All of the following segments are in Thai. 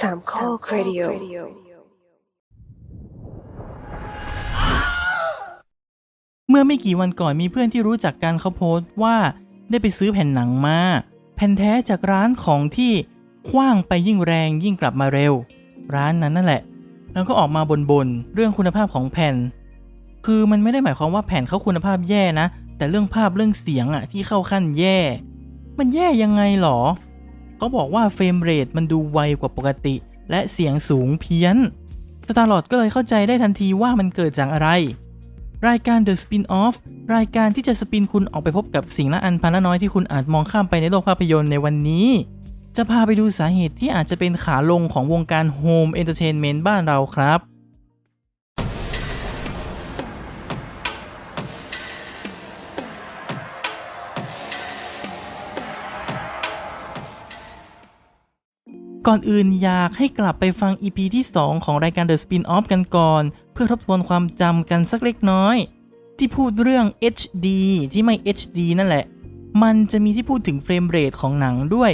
สามข้อครดิโอเมื่อไม่กี่วันก่อนมีเพื่อนที่รู้จักกันเขาโพสต์ว่าได้ไปซื้อแผ่นหนังมา แผ่นแท้จากร้านของที่คว้างไปยิ่งแรงยิ่งกลับมาเร็ว ร้านนั้นนั่นแหละ แล้วก็ออกมาบ่นๆเรื่องคุณภาพของแผ่น คือมันไม่ได้หมายความว่าแผ่นเขาคุณภาพแย่นะ แต่เรื่องภาพเรื่องเสียงอะที่เข้าขั้นแย่ มันแย่ยังไงหรอ เขาบอกว่าเฟรมเรทมันดูไวกว่าปกติ และเสียงสูงเพี้ยนสตาร์ลอดก็เลยเข้าใจได้ทันทีว่ามันเกิดจากอะไร รายการ The Spin-off รายการที่จะสปินคุณออกไปพบกับสิ่งละอันพันละน้อยที่คุณอาจมองข้ามไปในโลกภาพยนตร์ในวันนี้ จะพาไปดูสาเหตุที่อาจจะเป็นขาลงของวงการโฮมเอนเตอร์เทนเมนต์บ้านเราครับ ก่อนอื่นอยากให้กลับไปฟัง EP ที่ 2 ของรายการ The Spin-off กันก่อน เพื่อทบทวนความจำกันสักเล็กน้อย ที่พูดเรื่อง HD ที่ไม่ HD นั่นแหละ มันจะมีที่พูดถึงเฟรมเรทของหนังด้วย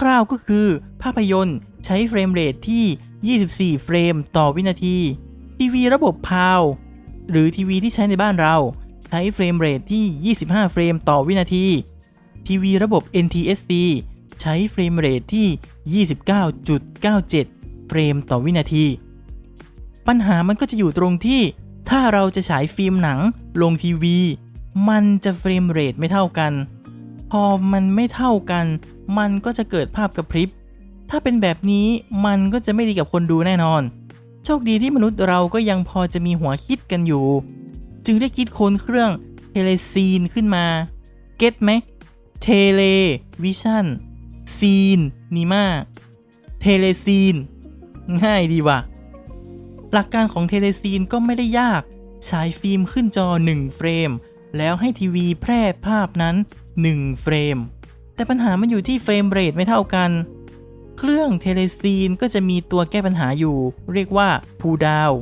คร่าวๆก็คือ ภาพยนตร์ใช้เฟรมเรทที่ 24 เฟรมต่อวินาที ทีวีระบบพาว หรือทีวีที่ใช้ในบ้านเรา ใช้เฟรมเรทที่ 25 เฟรมต่อวินาที ทีวีระบบ NTSC ใช้เฟรมเรทที่ 29.97 เฟรมต่อวินาที ปัญหามันก็จะอยู่ตรงที่ ถ้าเราจะฉายฟิล์มหนังลงทีวี มันจะเฟรมเรทไม่เท่ากัน พอมันไม่เท่ากัน มันก็จะเกิดภาพกระพริบ ถ้าเป็นแบบนี้มันก็จะไม่ดีกับคนดูแน่นอน โชคดีที่มนุษย์เราก็ยังพอจะมีหัวคิดกันอยู่ จึงได้คิดค้นเครื่องเทเลซีนขึ้นมา เก็ตไหมเทเลวิชั่น ซีนนีมาเทเลซีน ง่ายดีว่ะ หลักการของเทเลซีนก็ไม่ได้ยาก ฉายฟิล์มขึ้นจอ 1 เฟรม แล้วให้ทีวีแพร่ภาพนั้น 1 เฟรม แต่ปัญหามันอยู่ที่เฟรมเรทไม่เท่ากัน เครื่องเทเลซีนก็จะมีตัวแก้ปัญหาอยู่ เรียกว่าพูดาว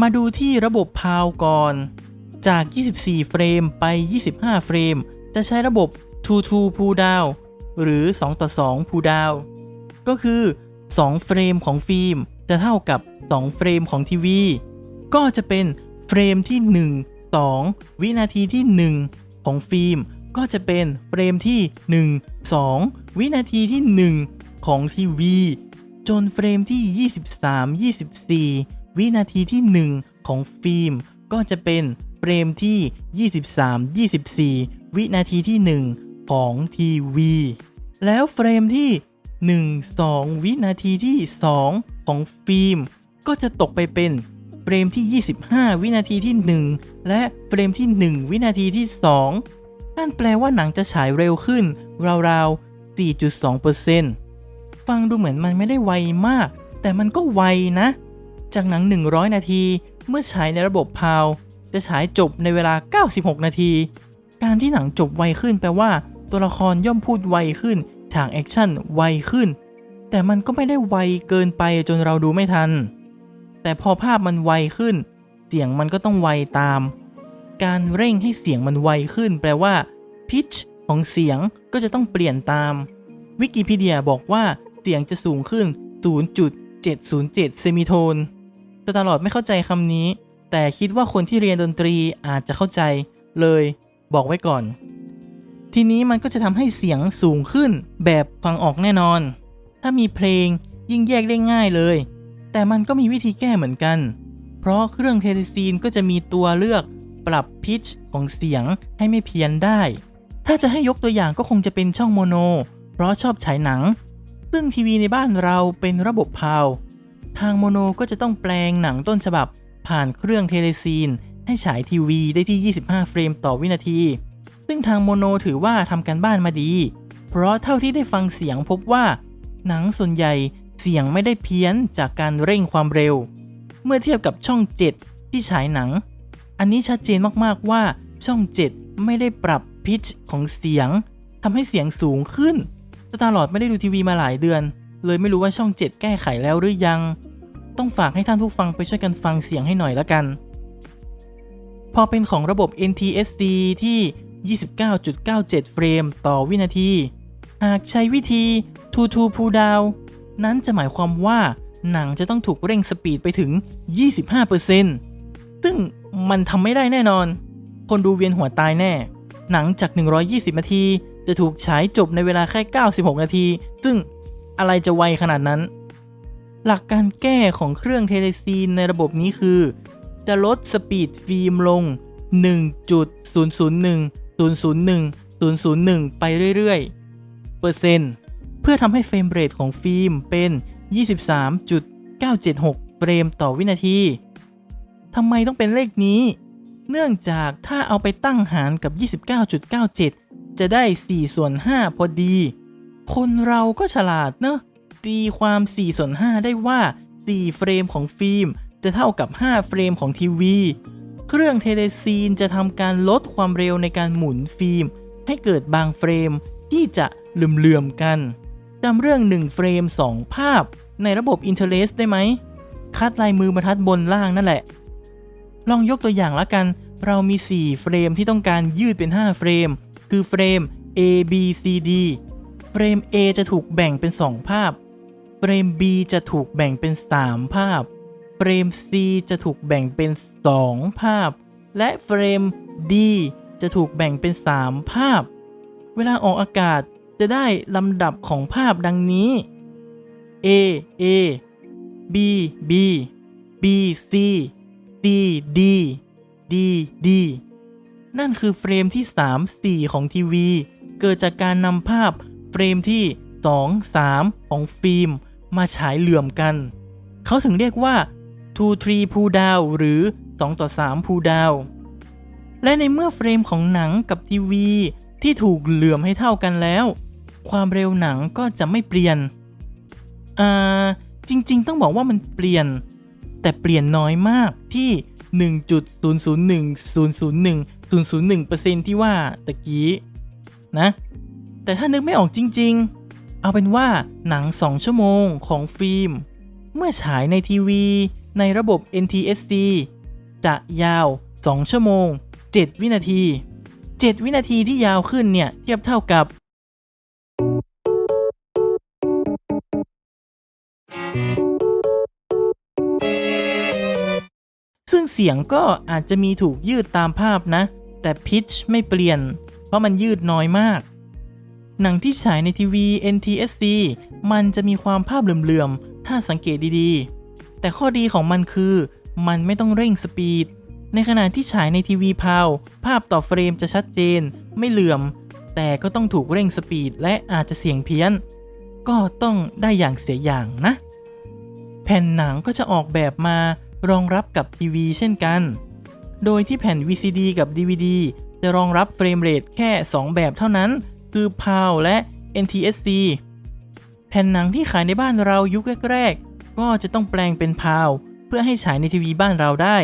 มาดูที่ระบบพาวก่อน จาก 24 เฟรมไป 25 เฟรม จะใช้ระบบ2 to pull down หรือ 2 ต่อ2 pull down ก็คือ 2 เฟรมของฟิล์มจะเท่ากับ 2 เฟรมของทีวี ก็จะเป็นเฟรมที่ 1 2 วินาทีที่ 1 ของฟิล์ม ก็จะเป็นเฟรมที่ 1 2 วินาทีที่ 1 ของทีวี จนเฟรมที่ 23 24 วินาทีที่ 1 ของฟิล์ม ก็จะเป็นเฟรมที่ 23 24 วินาทีที่ 1 ของทีวี แล้วเฟรมที่ 1 2 วินาทีที่ 2 ของฟิล์ม ก็จะตกไปเป็นเฟรมที่ 25 วินาทีที่ 1 และเฟรมที่ 1 วินาทีที่ 2 นั่นแปลว่าหนังจะฉายเร็วขึ้น ราวๆ 4.2%ฟังดูเหมือนมันไม่ได้ไวมาก แต่มันก็ไวนะ จากหนัง 100 นาที เมื่อฉายในระบบพาว จะฉายจบในเวลา 96 นาที การที่หนังจบไวขึ้นแปลว่า ตัวละครย่อมพูดไวขึ้น ฉากแอคชั่นไวขึ้น แต่มันก็ไม่ได้ไวเกินไปจนเราดูไม่ทัน แต่พอภาพมันไวขึ้น เสียงมันก็ต้องไวตาม การเร่งให้เสียงมันไวขึ้น แปลว่า pitch ของเสียงก็จะต้องเปลี่ยนตาม วิกิพีเดียบอกว่าเสียงจะสูงขึ้น 0.707 เซมิโทน แต่ตลอดไม่เข้าใจคำนี้ แต่คิดว่าคนที่เรียนดนตรีอาจจะเข้าใจเลยบอกไว้ก่อน ทีนี้มันก็จะทำให้เสียงสูงขึ้น แบบฟังออกแน่นอน ถ้ามีเพลงยิ่งแยกได้ง่ายเลย แต่มันก็มีวิธีแก้เหมือนกัน เพราะเครื่องเทเลซีนก็จะมีตัวเลือกปรับพิชของเสียงให้ไม่เพี้ยนได้ ถ้าจะให้ยกตัวอย่างก็คงจะเป็นช่องโมโน เพราะชอบฉายหนัง ซึ่งทีวีในบ้านเราเป็นระบบพาว ทางโมโนก็จะต้องแปลงหนังต้นฉบับ ผ่านเครื่องเทเลซีน ให้ฉายทีวีได้ที่ 25 เฟรมต่อวินาที ซึ่งทางโมโนถือว่าทำการบ้านมาดี เพราะเท่าที่ได้ฟังเสียงพบว่า หนังส่วนใหญ่เสียงไม่ได้เพี้ยนจากการเร่งความเร็ว เมื่อเทียบกับช่อง 7 ที่ฉายหนัง อันนี้ชัดเจนมากๆว่าช่อง 7 ไม่ได้ปรับพิชของเสียงทำให้เสียงสูงขึ้นสตาร์ลอดไม่ได้ดูทีวีมาหลายเดือน เลยไม่รู้ว่าช่อง 7 แก้ไขแล้วหรือยัง ต้องฝากให้ท่านผู้ฟังไปช่วยกันฟังเสียงให้หน่อยละกัน พอเป็นของระบบ NTSC ที่ 29.97 เฟรมต่อวินาที หากใช้วิธี2 to pull down นั้นจะหมายความว่าหนังจะต้องถูกเร่งสปีดไปถึง 25%ซึ่งมันทำไม่ได้แน่นอน คนดูเวียนหัวตายแน่ หนังจาก 120 นาที จะถูกฉายจบในเวลาแค่ 96 นาที ซึ่งอะไรจะไวขนาดนั้น หลักการแก้ของเครื่องเทเลซีนในระบบนี้คือ จะลดสปีดฟิล์มลง 1.001 001 001 ไปเรื่อยๆ เปอร์เซ็นต์เพื่อทำให้เฟรมเรทของฟิล์มเป็น 23.976 เฟรมต่อวินาทีทำไมต้องเป็นเลขนี้ เนื่องจากถ้าเอาไปตั้งหารกับ 29.97 จะได้ 4 ส่วน 5 พอดี คนเราก็ฉลาดเนอะตีความ 4 ส่วน 5 ได้ว่า 4 เฟรมของฟิล์มจะเท่ากับ 5 เฟรมของทีวี เครื่องเทเลซีนจะทำการลดความเร็วในการหมุนฟิล์ม ให้เกิดบางเฟรมที่จะเหลื่อมๆกันจำเรื่อง 1 เฟรม 2 ภาพ ในระบบ Interlace ได้ไหม คัดลายมือบรรทัดบนล่างนั่นแหละ ลองยกตัวอย่างละกัน เรามี 4 เฟรมที่ต้องการยืดเป็น 5 เฟรม คือเฟรม A B C D เฟรม A จะถูกแบ่งเป็น 2 ภาพ เฟรม B จะถูกแบ่งเป็น 3 ภาพ เฟรม C จะถูกแบ่งเป็น 2 ภาพ และเฟรม D จะถูกแบ่งเป็น 3 ภาพ เวลาออกอากาศจะได้ลำดับของภาพดังนี้ A A B B B C C D D D นั่นคือเฟรมที่ 3 4 ของทีวี เกิดจากการนำภาพเฟรมที่ 2 3 ของฟิล์ม มาฉายเหลื่อมกัน เขาถึงเรียกว่า 2 3 pull down หรือ 2 ต่อ 3 pull down และในเมื่อเฟรมของหนังกับทีวี ที่ถูกเหลื่อมให้เท่ากันแล้ว ความเร็วหนังก็จะไม่เปลี่ยน อ่า จริง ๆ ต้องบอกว่ามันเปลี่ยน แต่เปลี่ยนน้อยมากที่ 1.001001ที่ว่าตะกี้นะ แต่ถ้านึกไม่ออกจริง ๆ เอาเป็นว่าหนัง 2 ชั่วโมงของฟิล์ม เมื่อฉายในทีวี ในระบบ NTSC จะยาว 2 ชั่วโมง 7 วินาที 7 วินาทีที่ยาวขึ้นเนี่ยเทียบเท่ากับ ซึ่งเสียงก็อาจจะมีถูกยืดตามภาพนะ แต่พิชไม่เปลี่ยน เพราะมันยืดน้อยมากหนังที่ฉายในทีวี NTSC มันจะมีความภาพเหลื่อมๆ ถ้าสังเกตดีๆ แต่ข้อดีของมันคือ มันไม่ต้องเร่งสปีด ในขณะที่ฉายในทีวีพาว ภาพต่อเฟรมจะชัดเจน ไม่เหลื่อม แต่ก็ต้องถูกเร่งสปีดและอาจจะเสียงเพี้ยน ก็ต้องได้อย่างเสียอย่างนะ แผ่นหนังก็จะออกแบบมารองรับกับทีวีเช่นกัน โดยที่แผ่น VCD กับ DVD จะรองรับเฟรมเรทแค่ 2 แบบเท่านั้น คือ PAL และ NTSC แผ่นหนังที่ขายในบ้านเรายุคแรกๆ ก็จะต้องแปลงเป็น PAL เพื่อให้ฉายในทีวีบ้านเราได้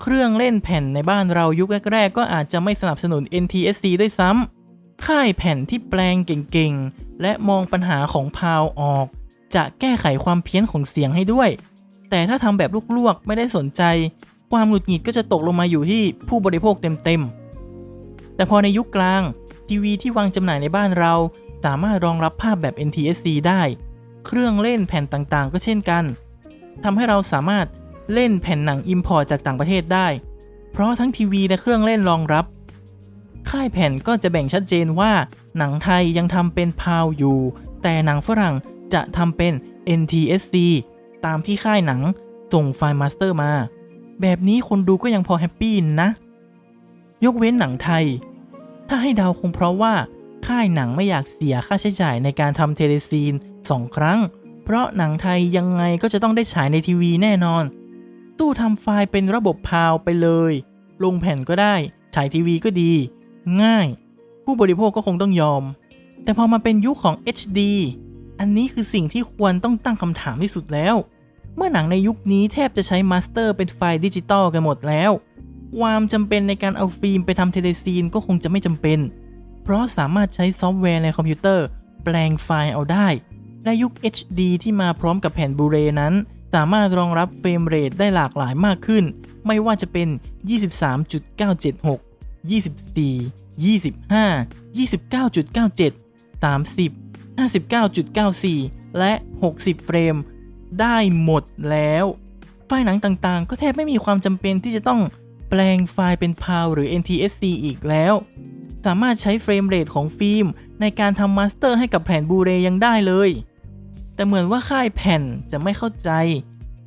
เครื่องเล่นแผ่นในบ้านเรายุคแรก ๆ ก็อาจจะไม่สนับสนุน NTSC ด้วยซ้ำค่ายแผ่นที่แปลงเก่งๆ และมองปัญหาของ PAL ออก จะแก้ไขความเพี้ยนของเสียงให้ด้วย แต่ถ้าทำแบบลวกๆ ไม่ได้สนใจ ความหงุดหงิดก็จะตกลงมาอยู่ที่ผู้บริโภคเต็มๆ แต่พอในยุคกลาง ทีวีที่วางจำหน่ายในบ้านเราสามารถรองรับภาพแบบ NTSC ได้ เครื่องเล่นแผ่นต่างๆ ก็เช่นกันทำให้เราสามารถเล่นแผ่นหนังอิมพอร์ตจากต่างประเทศได้ เพราะทั้งทีวีและเครื่องเล่นรองรับ ค่ายแผ่นก็จะแบ่งชัดเจนว่า หนังไทยยังทำเป็นพาวอยู่ แต่หนังฝรั่งจะทำเป็น NTSC ตามที่ค่ายหนังส่งไฟล์มาสเตอร์มา แบบนี้คนดูก็ยังพอแฮปปี้นะ ยกเว้นหนังไทย ถ้าให้เดาคงเพราะว่า ค่ายหนังไม่อยากเสียค่าใช้จ่ายในการทำเทเลซีน 2 ครั้ง เพราะหนังไทยยังไงก็จะต้องได้ฉายในทีวีแน่นอน ตู้ทำไฟล์เป็นระบบพาวไปเลย ลงแผ่นก็ได้ ฉายทีวีก็ดี ง่าย ผู้บริโภคก็คงต้องยอม แต่พอมาเป็นยุคของ HD อันนี้คือสิ่งที่ควรต้องตั้งคำถามที่สุดแล้ว เมื่อหนังในยุคนี้แทบจะใช้มาสเตอร์เป็นไฟล์ดิจิตอลกันหมดแล้ว ความจำเป็นในการเอาฟิล์มไปทำเทเลซีนก็คงจะไม่จำเป็น เพราะสามารถใช้ซอฟต์แวร์ในคอมพิวเตอร์ แปลงไฟล์เอาได้ และยุค HD ที่มาพร้อมกับแผ่นบูเรนั้น สามารถรองรับเฟรมเรทได้หลากหลายมากขึ้น ไม่ว่าจะเป็น 23.976 24 25 29.97 30 59.94 และ 60 เฟรม ได้หมดแล้ว ไฟล์หนังต่างๆ ก็แทบไม่มีความจำเป็นที่จะต้องแปลงไฟล์เป็น PAL หรือ NTSC อีกแล้ว สามารถใช้เฟรมเรทของฟิล์ม ในการทำมาสเตอร์ให้กับแผ่นบูเรยังได้เลย แต่เหมือนว่าค่ายแผ่นจะไม่เข้าใจ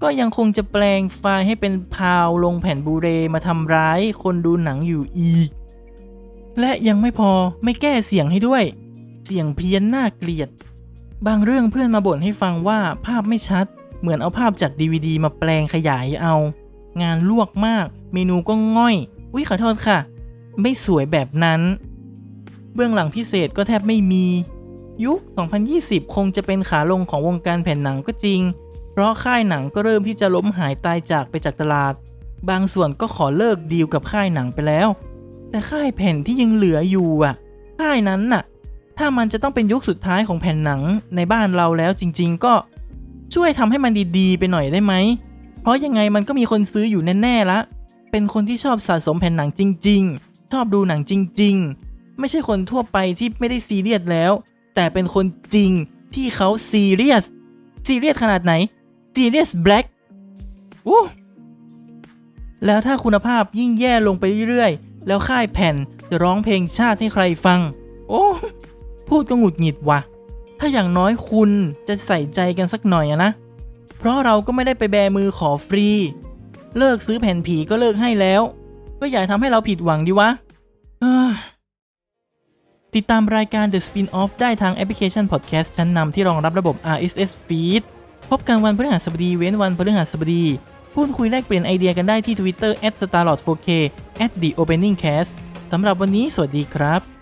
ก็ยังคงจะแปลงไฟล์ให้เป็นพาวลงแผ่นบูเรมาทำร้ายคนดูหนังอยู่อีก และยังไม่พอไม่แก้เสียงให้ด้วย เสียงเพี้ยนน่าเกลียด บางเรื่องเพื่อนมาบ่นให้ฟังว่าภาพไม่ชัด เหมือนเอาภาพจาก DVD มาแปลงขยายเอา งานลวกมาก เมนูก็ง่อย อุ๊ยขอโทษค่ะ ไม่สวยแบบนั้น เบื้องหลังพิเศษก็แทบไม่มี ยุค 2020 คงจะเป็นขาลงของวงการแผ่นหนังก็จริง เพราะค่ายหนังก็เริ่มที่จะล้มหายตายจากไปจากตลาด บางส่วนก็ขอเลิกดีลกับค่ายหนังไปแล้ว แต่ค่ายแผ่นที่ยังเหลืออยู่อะ ค่ายนั้นน่ะ ถ้ามันจะต้องเป็นยุคสุดท้ายของแผ่นหนังในบ้านเราแล้วจริง ๆ ก็ช่วยทำให้มันดีๆ ไปหน่อยได้ไหม เพราะยังไงมันก็มีคนซื้ออยู่แน่ๆละ เป็นคนที่ชอบสะสมแผ่นหนังจริง ๆ ชอบดูหนังจริง ๆ ไม่ใช่คนทั่วไปที่ไม่ได้ซีเรียสแล้ว แต่เป็นคนจริงที่เขาซีเรียสซีเรียสขนาดไหนซีเรียสแบล็กอู้แล้วถ้าคุณภาพยิ่งแย่ลงไปเรื่อยๆ แล้วค่ายแผ่นจะร้องเพลงชาติให้ใครฟัง โอ้พูดก็หงุดหงิดว่ะ ถ้าอย่างน้อยคุณจะใส่ใจกันสักหน่อยนะ เพราะเราก็ไม่ได้ไปแบมือขอฟรี เลิกซื้อแผ่นผีก็เลิกให้แล้ว ก็อย่าทำให้เราผิดหวังดีวะ ติดตามรายการ The Spin-off ได้ทางแอปพลิเคชัน Podcast ชั้นนำที่รองรับระบบ RSS Feed พบกันวันพฤหัสบดีเว้นวันพฤหัสบดีพูดคุยแลกเปลี่ยนไอเดียกันได้ที่ Twitter @starlord4k @theopeningcast สำหรับวันนี้สวัสดีครับ